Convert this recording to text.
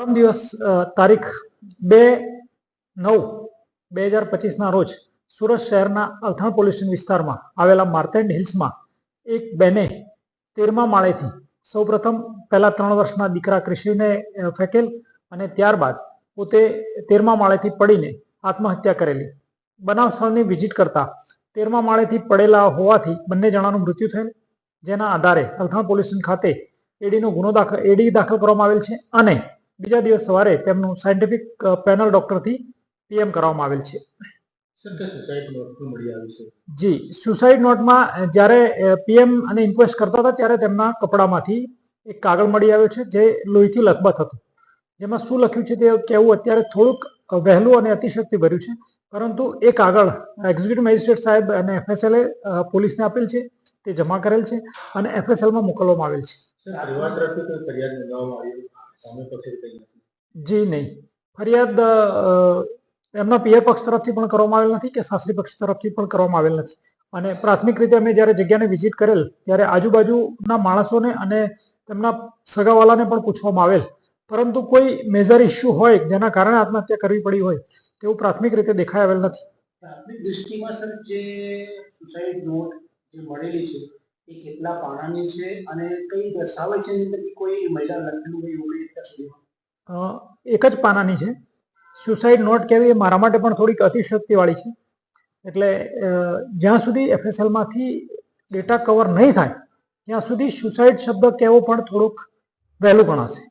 પરમ દિવસ તારીખ બે નવ બે હજાર પચીસના રોજ સુરત શહેરના અલથાણ પોલીસ સ્ટેશન વિસ્તારમાં આવેલા માર્તેન્ડ હિલ્સમાં એક બેને તેરમા માળેથી સૌપ્રથમ પહેલા ત્રણ વર્ષના દીકરા ક્રિશિને ફેંકેલ અને ત્યારબાદ પોતે તેરમા માળેથી પડીને આત્મહત્યા કરેલી. બનાવ સ્થળની વિઝિટ કરતા તેરમા માળેથી પડેલા હોવાથી બંને જણાનું મૃત્યુ થયેલ, જેના આધારે અલથાણ પોલીસ સ્ટેશન ખાતે એડીનો ગુનો દાખલ, એડી દાખલ કરવામાં આવેલ છે અને બીજા દિવસ સવારે તેમનું સાયન્ટિફિક પેનલ ડોક્ટરથી પીએમ કરવામાં આવેલ છે. જી સુસાઇડ નોટમાં જ્યારે પીએમ અને ઇન્ક્વેસ્ટ કરતા હતા ત્યારે તેમના કપડામાંથી એક કાગળ મળી આવ્યો છે જે લોહીથી લથબથ હતું. જેમાં શું લખ્યું છે તે કહેવું અત્યારે થોડુંક વહેલું અને અતિશક્તિ ભર્યું છે. પરંતુ એ કાગળ એક્ઝિક્યુટિવ મેજિસ્ટ્રેટ સાહેબ અને એફએસએલ પોલીસને આપેલ છે તે જમા કરેલ છે અને એફએસએલમાં મોકલવામાં આવેલ છે. જી નહીં. ફરિયાદ એમના પિયર પક્ષ તરફથી પણ કરવામાં આવેલ નથી કે સાસરી પક્ષ તરફથી પણ કરવામાં આવેલ નથી. અને પ્રાથમિક રીતે અમે જ્યારે જગ્યાને વિઝિટ કરેલ ત્યારે આજુબાજુના માણસોને અને તેમના સગાવાલાને પણ પૂછવામાં આવેલ. પરંતુ કોઈ મેજર ઇસ્યુ હોય જેના કારણે આત્મહત્યા કરવી પડી હોય તેવું પ્રાથમિક રીતે દેખાઈ આવેલ નથી. પ્રાથમિક દૃષ્ટિમાં સર જે સુસાઇડ નોટ જે મળેલી છે એ કેટલા પાનાની છે અને કઈ દર્શાવે છે એની કોઈ મહિલા લખેલું હોય એવું કઈ અત્યાર એક જ પાનાની છે. સુસાઇડ નોટ કહેવી એ મારા માટે પણ થોડીક અતિશક્તિવાળી છે. એટલે જ્યાં સુધી એફએસએલમાંથી ડેટા કવર નહીં થાય, ત્યાં સુધી સુસાઇડ શબ્દ કહેવો પણ થોડુંક વહેલું ગણાશે